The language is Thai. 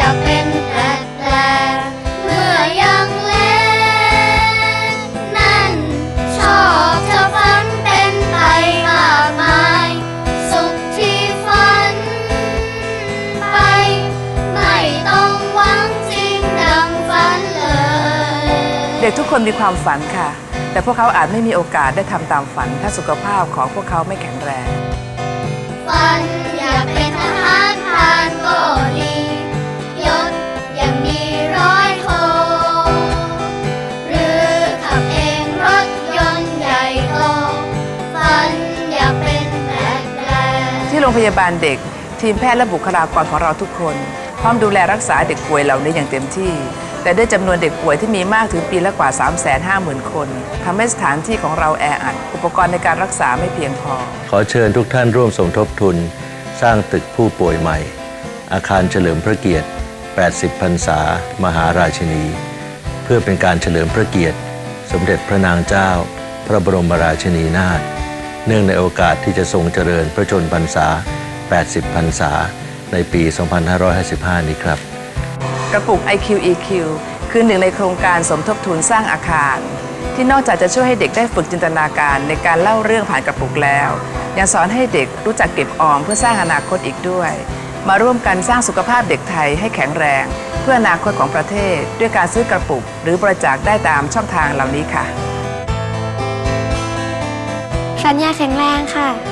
อยาเป็นแปลกแปลกเมื่อยังเล็ก นั่น ชอบเธอฝันเป็นไปมากมาย สุขที่ฝันไป ไม่ต้องหวังจริงดังฝันเลย เด็กทุกคนมีความฝันค่ะ แต่พวกเขาอาจไม่มีโอกาสได้ทำตามฝัน ถ้าสุขภาพของพวกเขาไม่แข็งแรง ที่โรงพยาบาลเด็ก ทีมแพทย์และบุคลากรของเราทุกคน พร้อมดูแลรักษาเด็กป่วยเหล่านี้อย่างเต็มที่ แต่ด้วยจำนวนเด็กป่วยที่มีมากถึงปีละกว่า 350,000 คนทำให้สถานที่ของเราแออัด อุปกรณ์ในการรักษาไม่เพียงพอ ขอเชิญทุกท่านร่วมสมทบทุน สร้างตึกผู้ป่วยใหม่ อาคารเฉลิมพระเกียรติ 80 พรรษา มหาราชินี เพื่อเป็นการเฉลิมพระเกียรติ สมเด็จพระนางเจ้า พระบรมราชินีนาถ เนื่องในโอกาสที่จะทรงเจริญพระชนพรรษา 80 พรรษา ในปี 2555 นี้ครับ กระปุก IQEQ คือหนึ่งในโครงการสมทบทุนสร้างอาคาร ที่นอกจากจะช่วยให้เด็กได้ฝึกจินตนาการในการเล่าเรื่องผ่านกระปุกแล้ว ยังสอนให้เด็กรู้จักเก็บออมเพื่อสร้างอนาคตอีกด้วย มาร่วมกันสร้างสุขภาพเด็กไทยให้แข็งแรง เพื่ออนาคตของประเทศ ด้วยการซื้อกระปุก หรือบริจาคได้ตามช่องทางเหล่านี้ค่ะ สัญญาแข็งแรงค่ะ